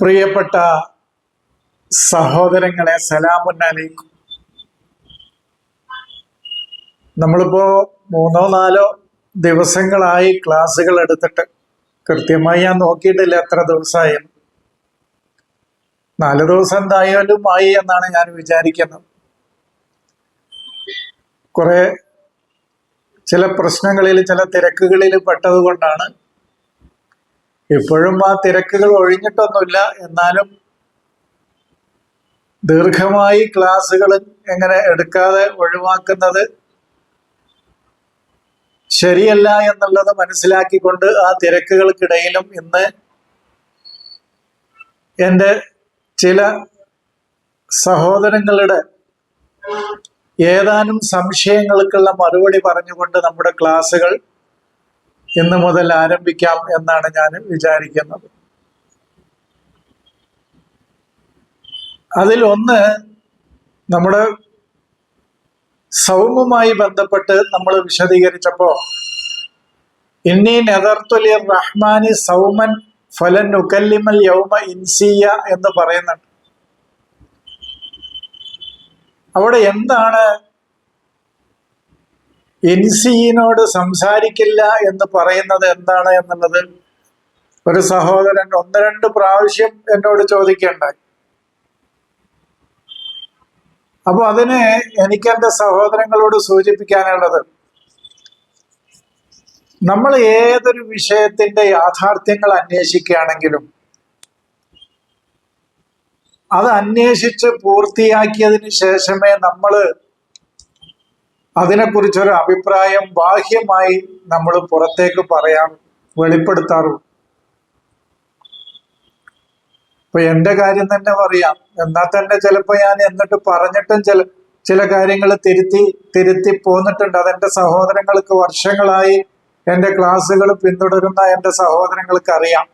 പ്രിയപ്പെട്ട സഹോദരങ്ങളെ സലാമുന്നലൈക്കും നമ്മളിപ്പോ മൂന്നോ നാലോ ദിവസങ്ങളായി ക്ലാസ്സുകൾ എടുത്തിട്ട് കൃത്യമായി ഞാൻ നോക്കിയിട്ടില്ല എത്ര ദിവസമായി. നാല് ദിവസം എന്തായാലും ആയി എന്നാണ് ഞാൻ വിചാരിക്കുന്നത്. കുറെ ചില പ്രശ്നങ്ങളിൽ ചില തിരക്കുകളിൽ പെട്ടതുകൊണ്ടാണ് ഇപ്പോഴും ആ തിരക്കുകൾ ഒഴിഞ്ഞിട്ടൊന്നുമില്ല. എന്നാലും ദീർഘമായി ക്ലാസ്സുകൾ എങ്ങനെ എടുക്കാതെ ഒഴിവാക്കുന്നത് ശരിയല്ല എന്നുള്ളത് മനസ്സിലാക്കിക്കൊണ്ട് ആ തിരക്കുകൾക്കിടയിലും ഇന്ന് എന്റെ ചില സഹോദരങ്ങളുടെ ഏതാനും സംശയങ്ങൾക്കുള്ള മറുപടി പറഞ്ഞുകൊണ്ട് നമ്മുടെ ക്ലാസ്സുകൾ ഇന്ന് മുതൽ ആരംഭിക്കാം എന്നാണ് ഞാൻ വിചാരിക്കുന്നത്. അതിൽ ഒന്ന് നമ്മുടെ സൗമുമായി ബന്ധപ്പെട്ട് നമ്മൾ വിശദീകരിച്ചപ്പോ ഇന്നി നെതർത്തുലി റഹ്മാനി സൗമൻ ഫലൻ ഉക്കല്ലിമൽ യൗമ ഇൻസിയ എന്ന് പറയുന്നുണ്ട്. അവിടെ എന്താണ് ഇൻസിയിനോട് സംസാരിക്കില്ല എന്ന് പറയുന്നത് എന്താണ് എന്നുള്ളത് ഒരു സഹോദരൻ ഒന്ന് രണ്ട് പ്രാവശ്യം എന്നോട് ചോദിക്കേണ്ടായി അപ്പൊ അതിന് എനിക്ക് എന്റെ സഹോദരങ്ങളോട് സൂചിപ്പിക്കാനുള്ളത് നമ്മൾ ഏതൊരു വിഷയത്തിന്റെ യാഥാർത്ഥ്യങ്ങൾ അന്വേഷിക്കുകയാണെങ്കിലും അത് അന്വേഷിച്ച് പൂർത്തിയാക്കിയതിന് ശേഷമേ നമ്മൾ അതിനെക്കുറിച്ചൊരു അഭിപ്രായം ബാഹ്യമായി നമ്മൾ പുറത്തേക്ക് പറയാൻ വെളിപ്പെടുത്താറുണ്ട്. ഇപ്പൊ എന്റെ കാര്യം തന്നെ പറയാം. എന്നാൽ തന്നെ ചിലപ്പോ ഞാൻ എന്നിട്ട് പറഞ്ഞിട്ടും ചില ചില കാര്യങ്ങൾ തിരുത്തി തിരുത്തി പോന്നിട്ടുണ്ട്. അതെന്റെ സഹോദരങ്ങൾക്ക് വർഷങ്ങളായി എന്റെ ക്ലാസ്സുകൾ പിന്തുടരുന്ന എന്റെ സഹോദരങ്ങൾക്ക് അറിയാം.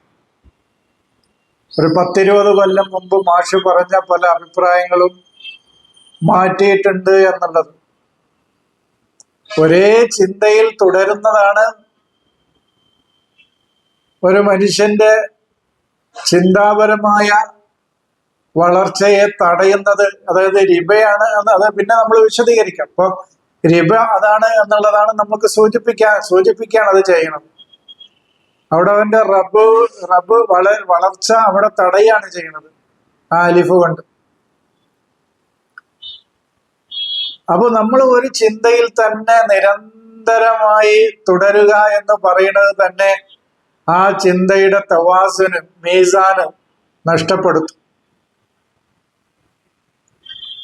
ഒരു പത്തിരുപത് കൊല്ലം മുമ്പ് മാഷ് പറഞ്ഞ പല അഭിപ്രായങ്ങളും മാറ്റിയിട്ടുണ്ട് എന്നുള്ളത്. ഒരേ ചിന്തയിൽ തുടരുന്നതാണ് ഒരു മനുഷ്യന്റെ ചിന്താപരമായ വളർച്ചയെ തടയുന്നത്. അതായത് എന്ന് അത് പിന്നെ നമ്മൾ വിശദീകരിക്കാം. അപ്പൊ റിബ അതാണ് എന്നുള്ളതാണ് നമുക്ക് സൂചിപ്പിക്കാൻ സൂചിപ്പിക്കാൻ അത് ചെയ്യണം. അവിടെ അവന്റെ റബ്ബ് റബ്ബ് വള വളർച്ച അവിടെ തടയാണ് ചെയ്യുന്നത്. ആ അലിഫ് കൊണ്ട്. അപ്പൊ നമ്മൾ ഒരു ചിന്തയിൽ തന്നെ നിരന്തരമായി തുടരുക എന്ന് പറയുന്നത് തന്നെ ആ ചിന്തയുടെ തവാസിന് മീസാനും നഷ്ടപ്പെടുത്തും.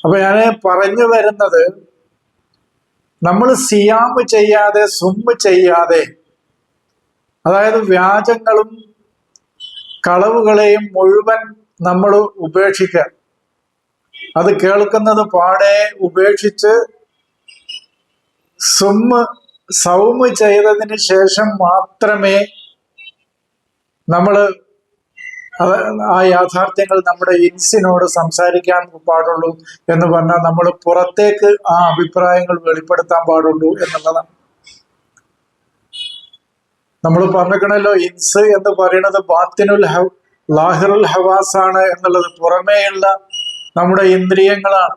അപ്പൊ ഞാൻ പറഞ്ഞു വരുന്നത് നമ്മൾ സിയാമ് ചെയ്യാതെ സുമ്മ് ചെയ്യാതെ അതായത് വ്യാജങ്ങളും കളവുകളെയും മുഴുവൻ നമ്മൾ ഉപേക്ഷിക്കുക. അത് കേൾക്കുന്നത് പാടെ ഉപേക്ഷിച്ച് സുമ്മ് സൗമ് ചെയ്തതിന് ശേഷം മാത്രമേ നമ്മൾ ആ യാഥാർത്ഥ്യങ്ങൾ നമ്മുടെ ഇൻസിനോട് സംസാരിക്കാൻ പാടുള്ളൂ എന്ന് പറഞ്ഞാൽ നമ്മൾ പുറത്തേക്ക് ആ അഭിപ്രായങ്ങൾ വെളിപ്പെടുത്താൻ പാടുള്ളൂ എന്നുള്ളതാണ്. നമ്മൾ പറഞ്ഞിരിക്കണല്ലോ ഇൻസ് എന്ന് പറയുന്നത് ബാത്തിനുൽ ഹവ് ലാഹിറുൽ ഹവാസ് ആണ് എന്നുള്ളത്. പുറമേയുള്ള നമ്മുടെ ഇന്ദ്രിയങ്ങളാണ്.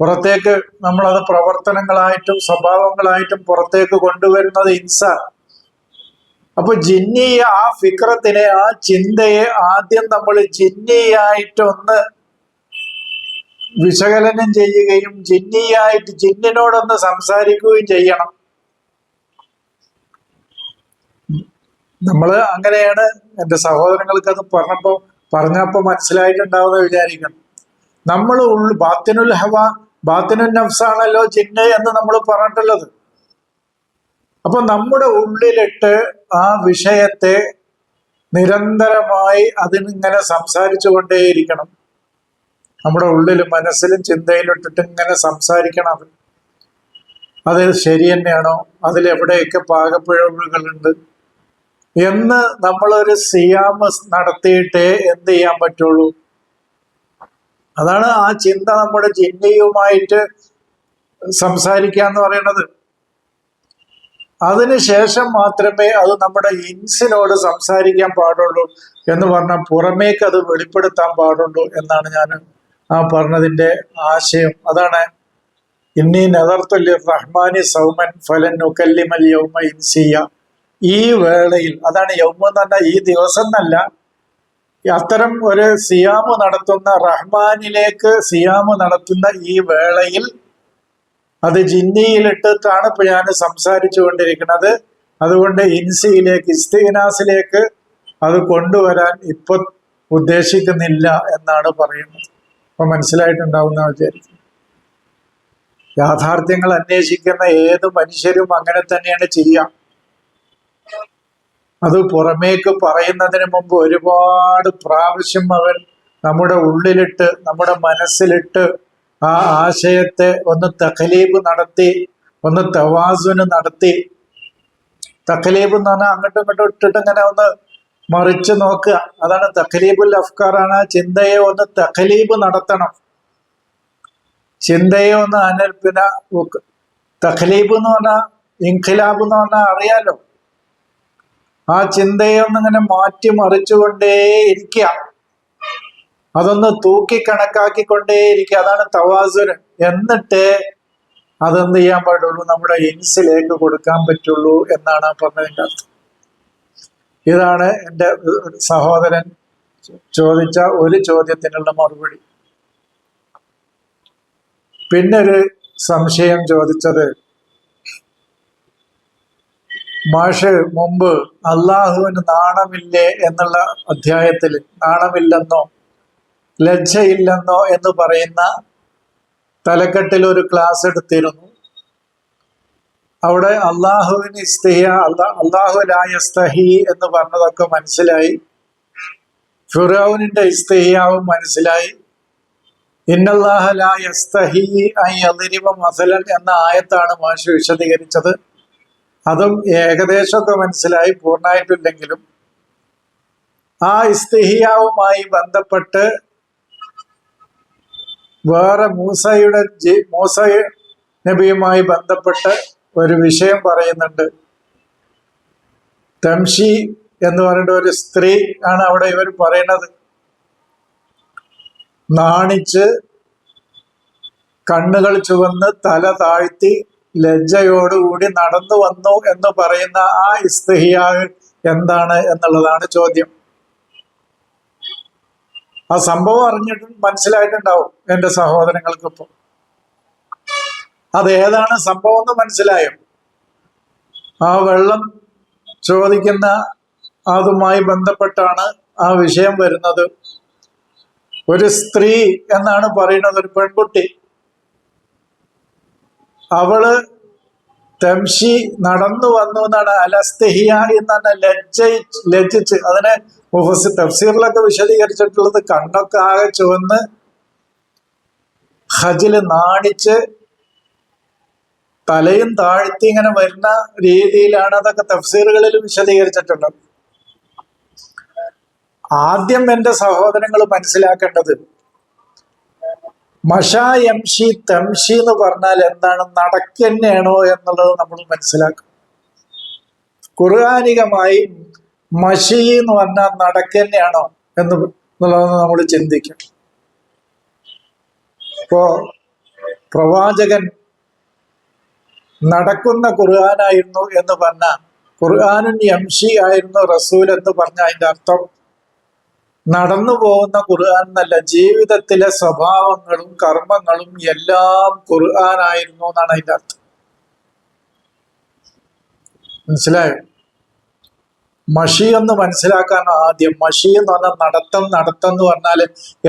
പുറത്തേക്ക് നമ്മളത് പ്രവർത്തനങ്ങളായിട്ടും സ്വഭാവങ്ങളായിട്ടും പുറത്തേക്ക് കൊണ്ടുവരുന്നത് ഇൻസ അപ്പൊ ജിന്നിയ ആ ഫിക്രത്തിനെ ആ ചിന്തയെ ആദ്യം നമ്മൾ ജിന്നിയായിട്ടൊന്ന് വിശകലനം ചെയ്യുകയും ജിന്നിയായിട്ട് ജിന്നിനോടൊന്ന് സംസാരിക്കുകയും ചെയ്യണം. നമ്മൾ അങ്ങനെയാണ് എന്റെ സഹോദരങ്ങൾക്ക് അത് പറഞ്ഞപ്പോ പറഞ്ഞപ്പോ മനസ്സിലായിട്ടുണ്ടാവുന്ന വിചാരിക്കണം. നമ്മൾ ഉള്ളു ബാത്തിനുൽ ഹവ ബാത്തിനുൽ നഫ്സാണല്ലോ ജിന്ന എന്ന് നമ്മൾ പറഞ്ഞിട്ടുള്ളത്. അപ്പൊ നമ്മുടെ ഉള്ളിലിട്ട് ആ വിഷയത്തെ നിരന്തരമായി അതിനിങ്ങനെ സംസാരിച്ചു കൊണ്ടേയിരിക്കണം നമ്മുടെ ഉള്ളിലും മനസ്സിലും ചിന്തയിലും ഇട്ടിട്ട് ഇങ്ങനെ സംസാരിക്കണം അത്. അത് ശരി തന്നെയാണോ? അതിൽ എവിടെയൊക്കെ പാകപ്പിഴവുകളുണ്ട്? എന്ന് നമ്മളൊരു സിയാമ നടത്തിയിട്ടേ എന്ത് ചെയ്യാൻ പറ്റുള്ളൂ? അതാണ് ആ ചിന്ത നമ്മുടെ ജിന്നയുമായിട്ട് സംസാരിക്കുക എന്ന് പറയുന്നത് അതിനുശേഷം മാത്രമേ അത് നമ്മുടെ ഇൻസിനോട് സംസാരിക്കാൻ പാടുള്ളൂ എന്ന് പറഞ്ഞാൽ പുറമേക്ക് അത് വെളിപ്പെടുത്താൻ പാടുള്ളൂ എന്നാണ് ഞാൻ ആ പറഞ്ഞതിന്റെ ആശയം. അതാണ് ഇന്നി നദർത്തുല്യ റഹ്മാനി സൗമൻ ഫലൻ നുക്കല്ലിമൽ യൗമ ഇൻസിയ. ഈ വേളയിൽ അതാണ് യൗമ എന്ന് പറഞ്ഞാൽ ഈ ദിവസം എന്നല്ല അത്തരം ഒരു സിയാമ് നടത്തുന്ന റഹ്മാനിലേക്ക് സിയാമ് നടത്തുന്ന ഈ വേളയിൽ അത് ജിന്നിയിലിട്ടിട്ടാണ് ഇപ്പൊ ഞാൻ സംസാരിച്ചു കൊണ്ടിരിക്കുന്നത്. അതുകൊണ്ട് ഇൻസിയിലേക്ക് ഇസ്തിനാസിലേക്ക് അത് കൊണ്ടുവരാൻ ഇപ്പൊ ഉദ്ദേശിക്കുന്നില്ല എന്നാണ് പറയുന്നത്. അപ്പൊ മനസ്സിലായിട്ടുണ്ടാവുന്ന വിചാരിക്കും യാഥാർത്ഥ്യങ്ങൾ അന്വേഷിക്കുന്ന ഏത് മനുഷ്യരും അങ്ങനെ തന്നെയാണ് ചെയ്യാം. അത് പുറമേക്ക് പറയുന്നതിന് മുമ്പ് ഒരുപാട് പ്രാവശ്യം അവൻ നമ്മുടെ ഉള്ളിലിട്ട് നമ്മുടെ മനസ്സിലിട്ട് ആ ആശയത്തെ ഒന്ന് തഖലീബ് നടത്തി ഒന്ന് തവാസുന് നടത്തി. തഖലീബ് എന്ന് പറഞ്ഞാൽ അങ്ങോട്ടും ഇങ്ങോട്ടും ഇട്ടിട്ട് ഇങ്ങനെ ഒന്ന് മറിച്ച് നോക്കുക. അതാണ് തഖലീബുൽ അഫ്കാറാണ് ചിന്തയെ ഒന്ന് തഖലീബ് നടത്തണം. ചിന്തയെ ഒന്ന് അനൽ പിന്നെ തഖലീബ് എന്ന് പറഞ്ഞാൽ ഇൻഖിലാബ് എന്ന് പറഞ്ഞാൽ അറിയാലോ. ആ ചിന്തയെ ഒന്നിങ്ങനെ മാറ്റി മറിച്ചുകൊണ്ടേ ഇരിക്കുക അതൊന്ന് തൂക്കി കണക്കാക്കിക്കൊണ്ടേ ഇരിക്കുക അതാണ് തവാസുന് എന്നിട്ട് അതെന്ത് ചെയ്യാൻ പാടുള്ളൂ? നമ്മുടെ ഇൻസിലേക്ക് കൊടുക്കാൻ പറ്റുള്ളൂ എന്നാണ് ആ പറഞ്ഞതിന്റെ അർത്ഥം ഇതാണ് എന്റെ സഹോദരൻ ചോദിച്ച ഒരു ചോദ്യത്തിനുള്ള മറുപടി. പിന്നൊരു സംശയം ചോദിച്ചത് മാഷ് മുമ്പ് അള്ളാഹുവിന് നാണമില്ലേ എന്നുള്ള അധ്യായത്തിൽ നാണമില്ലെന്നോ ലജ്ജയില്ലെന്നോ എന്ന് പറയുന്ന തലക്കെട്ടിൽ ഒരു ക്ലാസ് എടുത്തിരുന്നു. അവിടെ അള്ളാഹുവിന് ഇസ്തഹിയ അള്ളാ അള്ളാഹുലായ സ്തഹി എന്ന് പറഞ്ഞതൊക്കെ മനസ്സിലായി. ഫിറൌനിന്റെ ഇസ്തഹിയാവും മനസ്സിലായി. ഇന്നല്ലാഹലായ സ്തഹി അലിരിവ മസലൻ എന്ന ആയത്താണ് മാഷ് വിശദീകരിച്ചത്. അതും ഏകദേശമൊക്കെ മനസ്സിലായി പൂർണമായിട്ടില്ലെങ്കിലും. ആ ഇസ്തിഹിയാവുമായി ബന്ധപ്പെട്ട് വേറെ മൂസയുടെ മൂസ നബിയുമായി ബന്ധപ്പെട്ട് ഒരു വിഷയം പറയുന്നുണ്ട്. തംഷി എന്ന് പറയുന്ന ഒരു സ്ത്രീ ആണ് അവിടെ ഇവർ പറയണത്. നാണിച്ച് കണ്ണുകൾ ചുവന്ന് തല താഴ്ത്തി ലജ്ജയോടുകൂടി നടന്നു വന്നു എന്ന് പറയുന്ന ആ ഇസ്തിഹിയാവ് എന്താണ് എന്നുള്ളതാണ് ചോദ്യം. ആ സംഭവം അറിഞ്ഞിട്ട് മനസ്സിലായിട്ടുണ്ടാവും എന്റെ സഹോദരങ്ങൾക്ക് അത് ഏതാണ് സംഭവം എന്ന് മനസ്സിലായോ? ആ വെള്ളം ചോദിക്കുന്ന അതുമായി ബന്ധപ്പെട്ടാണ് ആ വിഷയം വരുന്നത്. ഒരു സ്ത്രീ എന്നാണ് പറയുന്നത് ഒരു പെൺകുട്ടി. അവൾ തംഷി നടന്നു വന്നു എന്നാണ് അലസ്തഹിയ എന്നാണ് ലജ്ജ ലജ്ജിച്ച് അതിനെ തഫ്സീറിലൊക്കെ വിശദീകരിച്ചിട്ടുള്ളത് കണ്ണൊക്കെ ആകെ ചുവന്ന് ഹജിൽ നാണിച്ച് തലയും താഴ്ത്തി ഇങ്ങനെ വരുന്ന രീതിയിലാണ് അതൊക്കെ തഫ്സീറുകളിൽ വിശദീകരിച്ചിട്ടുള്ളത്. ആദ്യം എന്റെ സഹോദരങ്ങൾ മനസ്സിലാക്കേണ്ടത് മഷാ യംഷി തംഷി എന്ന് പറഞ്ഞാൽ എന്താണ്? നടക്കന്നെയാണോ എന്നുള്ളത് നമ്മൾ മനസ്സിലാക്കും. ഖുർആാനികമായി മഷി എന്ന് പറഞ്ഞാൽ നടക്കന്നെയാണോ എന്ന് എന്നുള്ളത് നമ്മൾ ചിന്തിക്കും. ഇപ്പോ പ്രവാചകൻ നടക്കുന്ന ഖുർആാനായിരുന്നു എന്ന് പറഞ്ഞ ഖുർആാനും യംഷി ആയിരുന്നു റസൂൽ എന്ന് പറഞ്ഞ അതിന്റെ അർത്ഥം നടന്നു പോകുന്ന ഖുർആൻ എന്നല്ല ജീവിതത്തിലെ സ്വഭാവങ്ങളും കർമ്മങ്ങളും എല്ലാം ഖുർആൻ ഖുർആനായിരുന്നു എന്നാണ് അതിന്റെ അർത്ഥം. മനസ്സിലായോ? മഷി എന്ന് മനസ്സിലാക്കാൻ ആദ്യം മഷി എന്ന് പറഞ്ഞാൽ നടത്തം നടത്തം എന്ന് പറഞ്ഞാൽ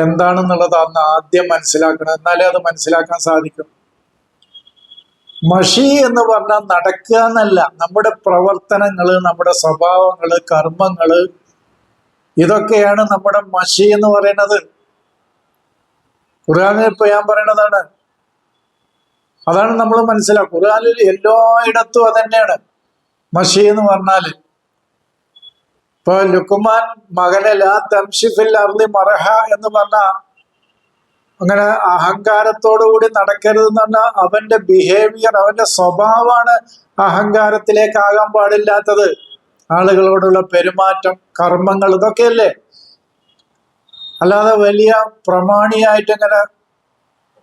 എന്താണെന്നുള്ളത് അന്ന് ആദ്യം മനസ്സിലാക്കണം. എന്നാലേ അത് മനസ്സിലാക്കാൻ സാധിക്കും. മഷി എന്ന് പറഞ്ഞാൽ നടക്കുക എന്നല്ല നമ്മുടെ പ്രവർത്തനങ്ങൾ നമ്മുടെ സ്വഭാവങ്ങൾ കർമ്മങ്ങൾ ഇതൊക്കെയാണ് നമ്മുടെ മഷി എന്ന് പറയുന്നത്. ഖുർആാനിൽ ഇപ്പൊ ഞാൻ പറയണതാണ്. അതാണ് നമ്മൾ മനസ്സിലാക്കുക. ഖുർആാനിൽ എല്ലായിടത്തും അതന്നെയാണ്. മഷി എന്ന് പറഞ്ഞാൽ ഇപ്പൊ ലുക്കുമാൻ മകനെ ലാ തംഷിഫിൽ അർലി മറഹ എന്ന് പറഞ്ഞ അങ്ങനെ അഹങ്കാരത്തോടുകൂടി നടക്കരുത് എന്ന് പറഞ്ഞാൽ അവന്റെ ബിഹേവിയർ അവന്റെ സ്വഭാവമാണ് അഹങ്കാരത്തിലേക്കാകാൻ പാടില്ലാത്തത്. ആളുകളോടുള്ള പെരുമാറ്റം കർമ്മങ്ങൾ ഇതൊക്കെയല്ലേ? അല്ലാതെ വലിയ പ്രമാണിയായിട്ട് ഇങ്ങനെ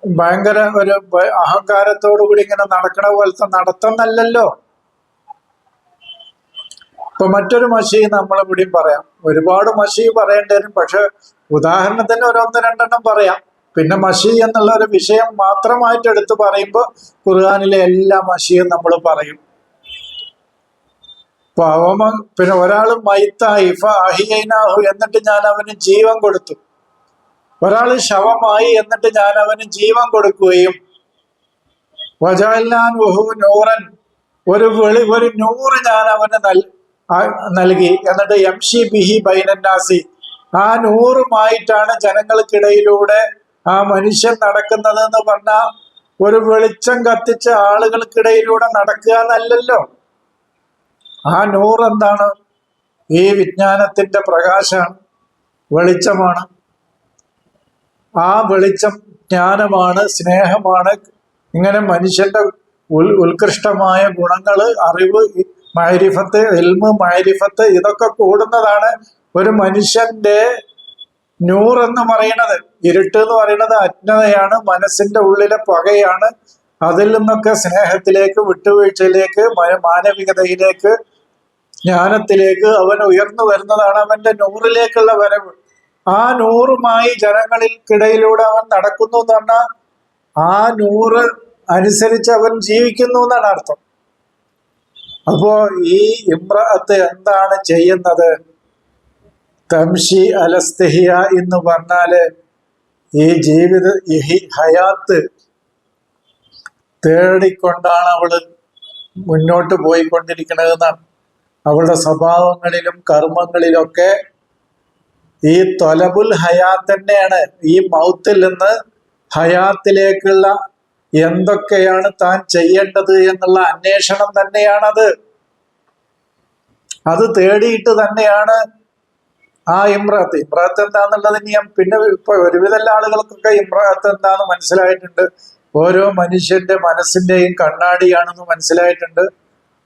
ഭയങ്കര ഒരു അഹങ്കാരത്തോടുകൂടി അഹങ്കാരത്തോടു കൂടി ഇങ്ങനെ നടക്കണ പോലത്തെ നടത്തുന്നല്ലോ ഇപ്പൊ മറ്റൊരു മഷി നമ്മൾ ഇവിടെയും പറയാം. ഒരുപാട് മഷി പറയേണ്ടി വരും. പക്ഷെ ഉദാഹരണത്തിന് ഒരു ഒന്ന് രണ്ടെണ്ണം പറയാം. പിന്നെ മഷി എന്നുള്ള ഒരു വിഷയം മാത്രമായിട്ട് എടുത്ത് പറയുമ്പോൾ ഖുർആാനിലെ എല്ലാ മഷിയും നമ്മൾ പറയും. അവമ പിന്നെ ഒരാൾ മൈത്തായി അഹിയൈനാഹു എന്നിട്ട് ഞാൻ അവന് ജീവൻ കൊടുത്തു. ഒരാൾ ശവമായി എന്നിട്ട് ഞാൻ അവന് ജീവൻ കൊടുക്കുകയും വജാലാൻ വഹു നൂറൻ ഒരു വെളി ഒരു നൂറ് ഞാൻ അവന് നൽ നൽകി. എന്നിട്ട് എം ഷി ബിഹി ബൈനന്നാസി. ആ നൂറുമായിട്ടാണ് ജനങ്ങൾക്കിടയിലൂടെ ആ മനുഷ്യൻ നടക്കുന്നത് എന്ന് പറഞ്ഞ ഒരു വെളിച്ചം കത്തിച്ച ആളുകൾക്കിടയിലൂടെ നടക്കുക എന്നല്ലല്ലോ. ആ നൂർ എന്താണ്? ഈ വിജ്ഞാനത്തിന്റെ പ്രകാശമാണ് വെളിച്ചമാണ്. ആ വെളിച്ചം ജ്ഞാനമാണ് സ്നേഹമാണ്. ഇങ്ങനെ മനുഷ്യന്റെ ഉൽ ഉത്കൃഷ്ടമായ ഗുണങ്ങൾ അറിവ് മൈരിഫത്ത് എൽമ് മൈരിഫത്ത് ഇതൊക്കെ കൂടുന്നതാണ് ഒരു മനുഷ്യന്റെ നൂർ എന്ന് പറയുന്നത്. ഇരുട്ട് എന്ന് പറയുന്നത് അജ്ഞതയാണ് മനസ്സിന്റെ ഉള്ളിലെ പകയാണ്. അതിൽ നിന്നൊക്കെ സ്നേഹത്തിലേക്ക് വിട്ടുവീഴ്ചയിലേക്ക് മാനവികതയിലേക്ക് ജ്ഞാനത്തിലേക്ക് അവൻ ഉയർന്നു വരുന്നതാണ് അവന്റെ നൂറിലേക്കുള്ള വരവ്. ആ നൂറുമായി ജനങ്ങളിൽക്കിടയിലൂടെ അവൻ നടക്കുന്നു എന്ന് ആ നൂറ് അനുസരിച്ച് അവൻ ജീവിക്കുന്നു എന്നാണ് അർത്ഥം. അപ്പോ ഈ ഇമ്രഅത്ത് എന്താണ് ചെയ്യുന്നത്? തംഷി അലസ്തഹിയ എന്ന് പറഞ്ഞാൽ ഈ ജീവിത ഈ ഹയാത്ത് തേടിക്കൊണ്ടാണ് അവൾ മുന്നോട്ട് പോയിക്കൊണ്ടിരിക്കുന്നതെന്നാണ് അവളുടെ സ്വഭാവങ്ങളിലും കർമ്മങ്ങളിലൊക്കെ ഈ തൊലബുൽ ഹയാത്ത് തന്നെയാണ്. ഈ മൗത്തിൽ നിന്ന് ഹയാത്തിലേക്കുള്ള എന്തൊക്കെയാണ് താൻ ചെയ്യേണ്ടത് എന്നുള്ള അന്വേഷണം തന്നെയാണത്. അത് തേടിയിട്ട് തന്നെയാണ് ആ ഇമ്രാത്ത്. ഇമ്രാത്ത് എന്താന്നുള്ളത് ഇനി ഞാൻ പിന്നെ ഇപ്പൊ ഒരുവിധ ആളുകൾക്കൊക്കെ ഇമ്രാത്ത് എന്താന്ന് മനസ്സിലായിട്ടുണ്ട്. ഓരോ മനുഷ്യന്റെ മനസ്സിന്റെയും കണ്ണാടിയാണെന്ന് മനസ്സിലായിട്ടുണ്ട്.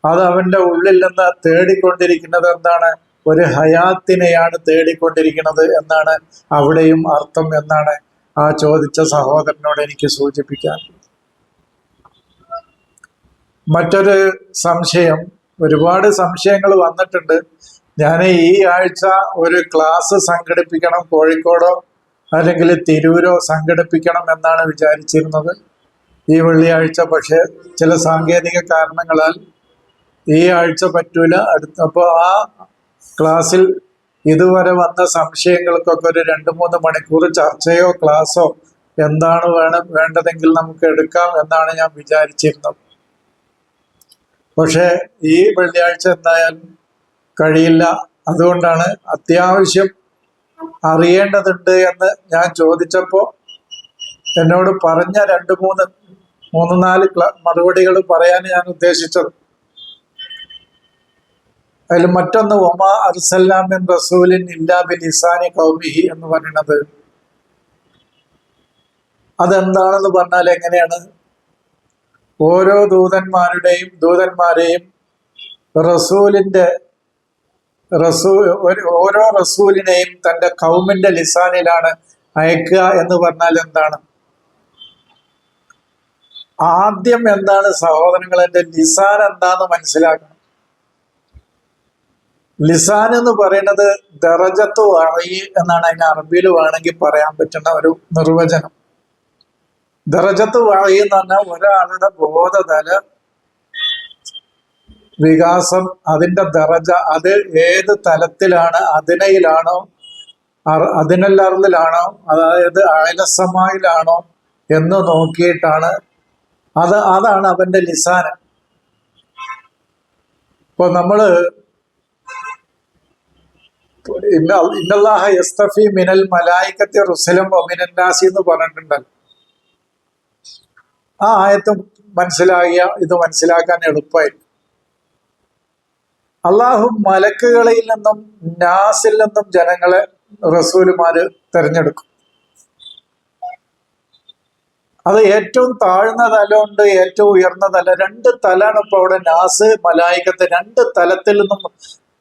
അത് അവന്റെ ഉള്ളിൽ നിന്ന് തേടിക്കൊണ്ടിരിക്കുന്നത് എന്താണ്? ഒരു ഹയാത്തിനെയാണ് തേടിക്കൊണ്ടിരിക്കുന്നത് എന്നാണ് അവിടെയും അർത്ഥം എന്നാണ് ആ ചോദിച്ച സഹോദരനോട് എനിക്ക് സൂചിപ്പിക്കാൻ. മറ്റൊരു സംശയം ഒരുപാട് സംശയങ്ങൾ വന്നിട്ടുണ്ട്. ഞാൻ ഈ ആഴ്ച ഒരു ക്ലാസ് സംഘടിപ്പിക്കണം കോഴിക്കോടോ അല്ലെങ്കിൽ തിരൂരോ സംഘടിപ്പിക്കണം എന്നാണ് വിചാരിച്ചിരുന്നത്. ഈ വെള്ളിയാഴ്ച പക്ഷേ ചില സാങ്കേതിക കാരണങ്ങളാൽ ഈ ആഴ്ച പറ്റൂല. അടുത്ത അപ്പോൾ ആ ക്ലാസ്സിൽ ഇതുവരെ വന്ന സംശയങ്ങൾക്കൊക്കെ ഒരു രണ്ട് മൂന്ന് മണിക്കൂർ ചർച്ചയോ ക്ലാസ്സോ എന്താണ് വേണം വേണ്ടതെങ്കിൽ നമുക്ക് എടുക്കാം എന്നാണ് ഞാൻ വിചാരിച്ചിരുന്നത്. പക്ഷേ ഈ വെള്ളിയാഴ്ച എന്തായാലും കഴിയില്ല. അതുകൊണ്ടാണ് അത്യാവശ്യം അറിയേണ്ടതുണ്ട് എന്ന് ഞാൻ ചോദിച്ചപ്പോൾ എന്നോട് പറഞ്ഞ രണ്ട് മൂന്ന് മൂന്ന് നാല് മറുപടികൾ പറയാൻ ഞാൻ ഉദ്ദേശിച്ചത്. അതിൽ മറ്റൊന്ന് ഒമാ അർസല്ലാമിൻ റസൂലിൻ ഇല്ലാ ഇസാനി കൗമിഹി എന്ന് പറയുന്നത്. അതെന്താണെന്ന് പറഞ്ഞാൽ എങ്ങനെയാണ്? ഓരോ ദൂതന്മാരുടെയും ദൂതന്മാരെയും റസൂലിന്റെ റസൂ ഓരോ റസൂലിനെയും തന്റെ കൗമിന്റെ ലിസാനിലാണ് അയക്കുക എന്ന് പറഞ്ഞാൽ എന്താണ്? ആദ്യം എന്താണ് സഹോദരങ്ങളെ ലിസാൻ എന്താന്ന് മനസ്സിലാക്കണം. ലിസാൻ എന്ന് പറയുന്നത് ദറജത്ത് വഴി എന്നാണ് അതിന് അറബിയിൽ വേണമെങ്കിൽ പറയാൻ പറ്റുന്ന ഒരു നിർവചനം. ദറജത്ത് വഴി എന്ന് പറഞ്ഞാൽ ഒരാളുടെ ബോധതല വികാസം അതിന്റെ ദറജ അത് ഏത് തലത്തിലാണ് അതിനയിലാണോ അതിനല്ലറിലാണോ അതായത് അയലസമായിലാണോ എന്ന് നോക്കിയിട്ടാണ് അത് അതാണ് അവന്റെ ലിസാൻ. ഇപ്പൊ നമ്മൾ ഇന്നല്ലാഹ മിനൽ മലായിക്കത്തി റുസലം എന്ന് പറഞ്ഞിട്ടുണ്ടല്ലോ. ആ ആയത്ത് മനസ്സിലാകിയ ഇത് മനസ്സിലാക്കാൻ എളുപ്പമായിരുന്നു അള്ളാഹു മലക്കുകളിൽ നിന്നും നാസിൽ നിന്നും ജനങ്ങളെ റസൂലുമാര് തെരഞ്ഞെടുക്കും. അത് ഏറ്റവും താഴ്ന്ന തലമുണ്ട് ഏറ്റവും ഉയർന്ന തല. രണ്ട് തലാണ് ഇപ്പൊ അവിടെ നാസ് മലായികത്തെ രണ്ട് തലത്തിൽ നിന്നും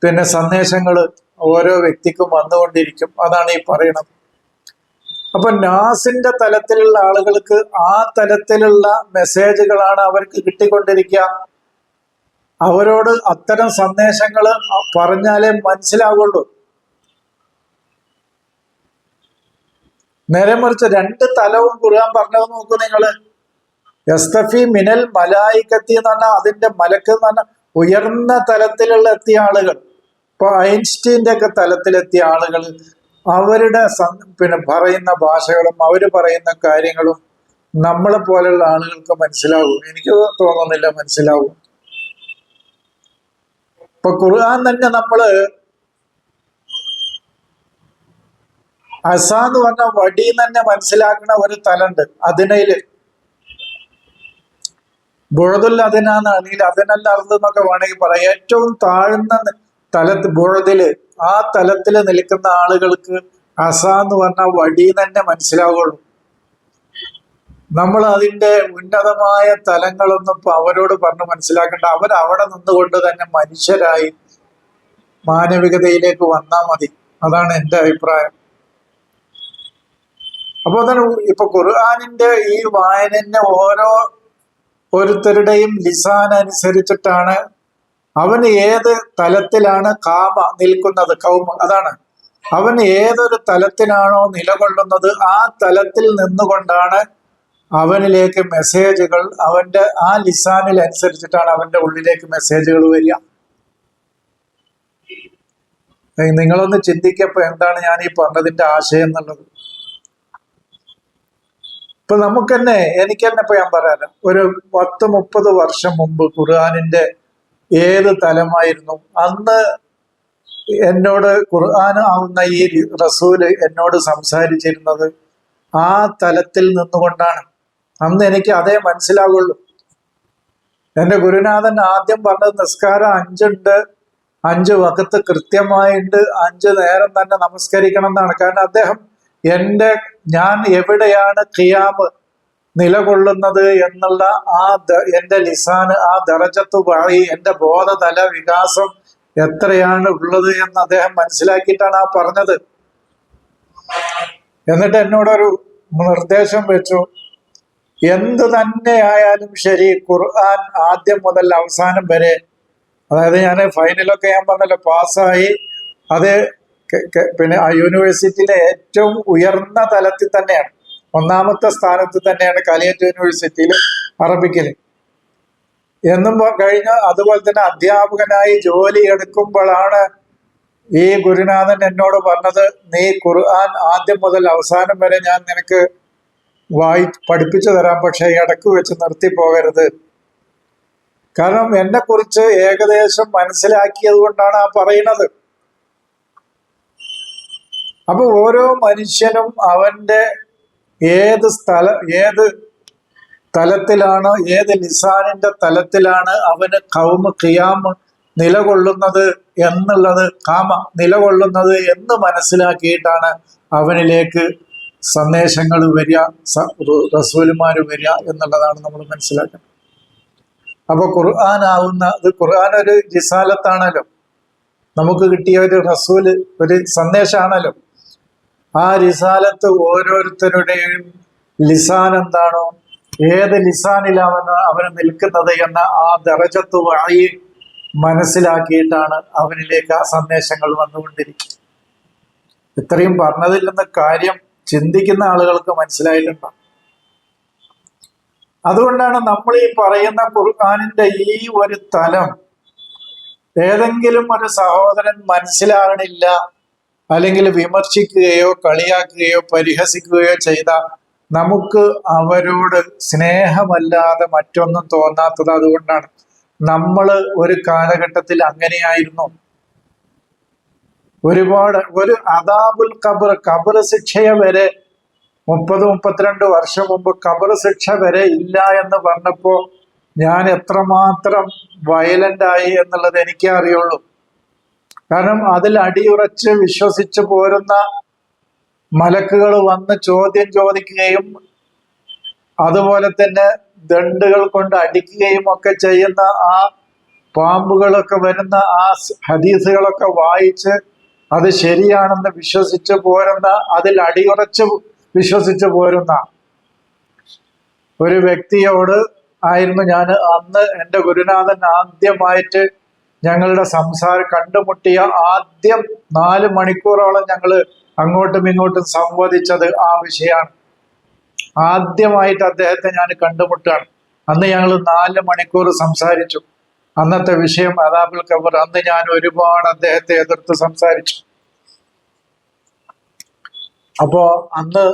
പിന്നെ സന്ദേശങ്ങൾ ഓരോ വ്യക്തിക്കും വന്നുകൊണ്ടിരിക്കും. അതാണ് ഈ പറയണത്. അപ്പൊ നാസിന്റെ തലത്തിലുള്ള ആളുകൾക്ക് ആ തലത്തിലുള്ള മെസ്സേജുകളാണ് അവർക്ക് കിട്ടിക്കൊണ്ടിരിക്കുക. അവരോട് അത്തരം സന്ദേശങ്ങൾ പറഞ്ഞാലേ മനസ്സിലാവുള്ളൂ. നേരെ മറിച്ച് രണ്ട് തലവും കുറുകാൻ പറഞ്ഞത് നോക്കൂ നിങ്ങൾ. എസ്തഫി മിനൽ മലായിക്കത്തി എന്ന് പറഞ്ഞാൽ അതിന്റെ മലക്ക് എന്ന് പറഞ്ഞാൽ ഉയർന്ന തലത്തിലുള്ള എത്തിയ ആളുകൾ. ഇപ്പൊ ഐൻസ്റ്റീന്റെ ഒക്കെ തലത്തിലെത്തിയ ആളുകൾ അവരുടെ പിന്നെ പറയുന്ന ഭാഷകളും അവർ പറയുന്ന കാര്യങ്ങളും നമ്മളെ പോലെയുള്ള ആളുകൾക്ക് മനസ്സിലാവും. എനിക്ക് തോന്നുന്നില്ല മനസ്സിലാവും. ഇപ്പൊ ഖുർആൻ തന്നെ നമ്മൾ അസ എന്ന് പറഞ്ഞ വടി തന്നെ മനസ്സിലാക്കുന്ന ഒരു തലണ്ട് അതിനയിൽ ബുഴതുൽ അതിനാന്ന് അല്ലെങ്കിൽ അതിനല്ല അർദ്ധം എന്നൊക്കെ വേണമെങ്കിൽ പറയാം. ഏറ്റവും താഴ്ന്ന തലത്ത് ബോഴതിൽ ആ തലത്തിൽ നിൽക്കുന്ന ആളുകൾക്ക് അസ എന്ന് പറഞ്ഞ വടി തന്നെ മനസ്സിലാവുള്ളൂ. നമ്മൾ അതിന്റെ ഉന്നതമായ തലങ്ങളൊന്നും അവരോട് പറഞ്ഞ് മനസ്സിലാക്കേണ്ട. അവർ അവിടെ നിന്നുകൊണ്ട് തന്നെ മനുഷ്യരായി മാനവികതയിലേക്ക് വന്നാൽ മതി. അതാണ് എന്റെ അഭിപ്രായം. അപ്പൊ തന്നെ ഇപ്പൊ ഖുർആാനിന്റെ ഈ വായനന്റെ ഓരോ ഓരോരുത്തരുടെയും ലിസാൻ അനുസരിച്ചിട്ടാണ് അവൻ ഏത് തലത്തിലാണ് കാമ നിൽക്കുന്നത്? കൗമ. അതാണ്. അവൻ ഏതൊരു തലത്തിലാണോ നിലകൊള്ളുന്നത് ആ തലത്തിൽ നിന്നുകൊണ്ടാണ് അവനിലേക്ക് മെസ്സേജുകൾ അവന്റെ ആ ലിസാനിൽ അനുസരിച്ചിട്ടാണ് അവന്റെ ഉള്ളിലേക്ക് മെസ്സേജുകൾ വരിക. നിങ്ങളൊന്ന് ചിന്തിക്കപ്പോ എന്താണ് ഞാൻ ഈ പറഞ്ഞതിന്റെ ആശയം എന്നുള്ളത്? ഇപ്പൊ നമുക്കെന്നെ എനിക്ക് തന്നെ ഇപ്പൊ ഞാൻ പറയാം ഒരു പത്ത് മുപ്പത് വർഷം മുമ്പ് ഖുർആാനിന്റെ ഏത് തലമായിരുന്നു? അന്ന് എന്നോട് ഖുർആൻ ആവുന്ന ഈ റസൂൽ എന്നോട് സംസാരിച്ചിരുന്നത് ആ തലത്തിൽ നിന്നുകൊണ്ടാണ്. അന്ന് എനിക്ക് അതേ മനസ്സിലാവുള്ളൂ. എന്റെ ഗുരുനാഥൻ ആദ്യം പറഞ്ഞത് നിസ്കാരം അഞ്ചുണ്ട് അഞ്ച് വക്കത്ത് കൃത്യമായിട്ട് അഞ്ച് നേരം തന്നെ നമസ്കരിക്കണം എന്നാണ്. കാരണം അദ്ദേഹം എന്റെ ഞാൻ എവിടെയാണ് ഖിയാമ് നിലകൊള്ളുന്നത് എന്നുള്ള ആ എന്റെ ലിസാന് ആ ദറജത്ത് വഴി എന്റെ ബോധതല വികാസം എത്രയാണ് ഉള്ളത് എന്ന് അദ്ദേഹം മനസ്സിലാക്കിയിട്ടാണ് ആ പറഞ്ഞത്. എന്നിട്ട് എന്നോടൊരു നിർദ്ദേശം വെച്ചു. എന്ത് തന്നെ ആയാലും ശരി ഖുർആൻ ആദ്യം മുതൽ അവസാനം വരെ അതായത് ഞാൻ ഫൈനലൊക്കെ ഞാൻ പറഞ്ഞല്ലോ പാസ്സായി. അത് പിന്നെ ആ യൂണിവേഴ്സിറ്റിയിലെ ഏറ്റവും ഉയർന്ന തലത്തിൽ തന്നെയാണ്. ഒന്നാമത്തെ സ്ഥാനത്ത് തന്നെയാണ് കാലിക്കറ്റ് യൂണിവേഴ്സിറ്റിയിൽ അറബിക്കിൽ എന്നും കഴിഞ്ഞ അതുപോലെ തന്നെ അധ്യാപകനായി ജോലി എടുക്കുമ്പോഴാണ് ഈ ഗുരുനാഥൻ എന്നോട് പറഞ്ഞത് നീ ഖുർആൻ ആദ്യം മുതൽ അവസാനം വരെ ഞാൻ നിനക്ക് വായി പഠിപ്പിച്ചു തരാം പക്ഷെ ഇടയ്ക്ക് വെച്ച് നിർത്തി പോകരുത്. കാരണം എന്നെ കുറിച്ച് ഏകദേശം മനസ്സിലാക്കിയത് കൊണ്ടാണ് ആ പറയുന്നത്. അപ്പൊ ഓരോ മനുഷ്യനും അവന്റെ ഏത് സ്ഥല ഏത് തലത്തിലാണ് ഏത് നിസാനിന്റെ തലത്തിലാണ് അവന് കൗമ് ഖിയാമ് നിലകൊള്ളുന്നത് എന്നുള്ളത് കാമ നിലകൊള്ളുന്നത് എന്ന് മനസ്സിലാക്കിയിട്ടാണ് അവനിലേക്ക് സന്ദേശങ്ങൾ വരിക റസൂലുമാർ വരിക എന്നുള്ളതാണ് നമ്മൾ മനസ്സിലാക്കുന്നത്. അപ്പൊ ഖുർആൻ ആവുന്ന ഇത് ഖുർആൻ ഒരു ജിസാലത്താണല്ലോ. നമുക്ക് കിട്ടിയ ഒരു റസൂൽ ഒരു സന്ദേശമാണല്ലോ ആ ലിസാലത്ത് ഓരോരുത്തരുടെയും ലിസാൻ എന്താണോ? ഏത് ലിസാനിലാണ് അവന് നിൽക്കുന്നത് എന്ന ആ ദറജത്ത് വഴി മനസ്സിലാക്കിയിട്ടാണ് അവനിലേക്ക് ആ സന്ദേശങ്ങൾ വന്നുകൊണ്ടിരിക്കുന്നത്. ഇത്രയും പറഞ്ഞതിൽ നിന്ന് കാര്യം ചിന്തിക്കുന്ന ആളുകൾക്ക് മനസ്സിലായിട്ടുണ്ടാവും അതുകൊണ്ടാണ് നമ്മൾ ഈ പറയുന്ന ഖുർആാനിന്റെ ഈ ഒരു തലം ഏതെങ്കിലും ഒരു സഹോദരൻ മനസ്സിലാകണില്ല അല്ലെങ്കിൽ വിമർശിക്കുകയോ കളിയാക്കുകയോ പരിഹസിക്കുകയോ ചെയ്ത നമുക്ക് അവരോട് സ്നേഹമല്ലാതെ മറ്റൊന്നും തോന്നാത്തത് അതുകൊണ്ടാണ്. നമ്മൾ ഒരു കാലഘട്ടത്തിൽ അങ്ങനെയായിരുന്നു. ഒരുപാട് ഒരു അദാബുൽ കബർ കബർ ശിക്ഷയെ വരെ മുപ്പത് മുപ്പത്തിരണ്ട് വർഷം മുമ്പ് കബർ ശിക്ഷ വരെ ഇല്ല എന്ന് പറഞ്ഞപ്പോ ഞാൻ എത്രമാത്രം വയലന്റ് ആയി എന്നുള്ളത് എനിക്കേ അറിയുള്ളൂ. കാരണം അതിൽ അടിയുറച്ച് വിശ്വസിച്ച് പോരുന്ന മലക്കുകൾ വന്ന് ചോദ്യം ചോദിക്കുകയും അതുപോലെ തന്നെ ദണ്ടുകൾ കൊണ്ട് അടിക്കുകയും ഒക്കെ ചെയ്യുന്ന ആ പാമ്പുകളൊക്കെ വരുന്ന ആ ഹദീസുകളൊക്കെ വായിച്ച് അത് ശരിയാണെന്ന് വിശ്വസിച്ച് പോരുന്ന അതിൽ അടിയുറച്ച് വിശ്വസിച്ച് പോരുന്ന ഒരു വ്യക്തിയോട് ആയിരുന്നു ഞാൻ അന്ന് എന്റെ ഗുരുനാഥൻ ആദ്യമായിട്ട് ഞങ്ങളുടെ സംസാരം കണ്ടുമുട്ടിയ ആദ്യം നാല് മണിക്കൂറോളം ഞങ്ങൾ അങ്ങോട്ടും ഇങ്ങോട്ടും സംവദിച്ചത് ആ വിഷയമാണ്. ആദ്യമായിട്ട് അദ്ദേഹത്തെ ഞാൻ കണ്ടുമുട്ടാണ് അന്ന് ഞങ്ങൾ നാല് മണിക്കൂർ സംസാരിച്ചു. അന്നത്തെ വിഷയം അതാബുൽ കബർ അന്ന് ഞാൻ ഒരുപാട് അദ്ദേഹത്തെ എതിർത്ത് സംസാരിച്ചു. അപ്പോ അന്ന്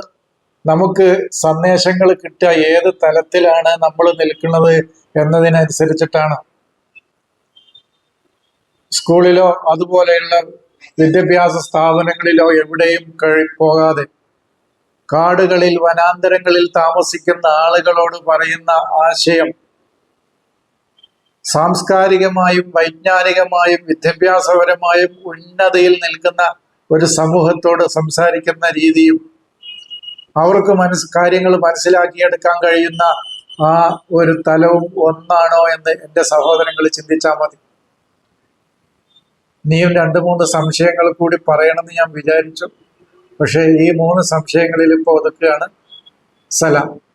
നമുക്ക് സന്ദേശങ്ങൾ കിട്ടുക ഏത് തലത്തിലാണ് നമ്മൾ നിൽക്കുന്നത് എന്നതിനനുസരിച്ചിട്ടാണ്. സ്കൂളിലോ അതുപോലെയുള്ള വിദ്യാഭ്യാസ സ്ഥാപനങ്ങളിലോ എവിടെയും കഴി പോകാതെ കാടുകളിൽ വനാന്തരങ്ങളിൽ താമസിക്കുന്ന ആളുകളോട് പറയുന്ന ആശയം സാംസ്കാരികമായും വൈജ്ഞാനികമായും വിദ്യാഭ്യാസപരമായും ഉന്നതിയിൽ നിൽക്കുന്ന ഒരു സമൂഹത്തോട് സംസാരിക്കുന്ന രീതിയും അവർക്ക് മനസ് കാര്യങ്ങൾ മനസ്സിലാക്കിയെടുക്കാൻ കഴിയുന്ന ആ ഒരു തലവും ഒന്നാണോ എന്ന് എന്റെ സഹോദരങ്ങൾ ചിന്തിച്ചാൽ മതി. നീയും രണ്ട് മൂന്ന് സംശയങ്ങൾ കൂടി പറയണമെന്ന് ഞാൻ വിചാരിച്ചു. പക്ഷേ ഈ മൂന്ന് സംശയങ്ങളിൽ ഇപ്പോൾ ഒതുക്കുകയാണ് സലാം.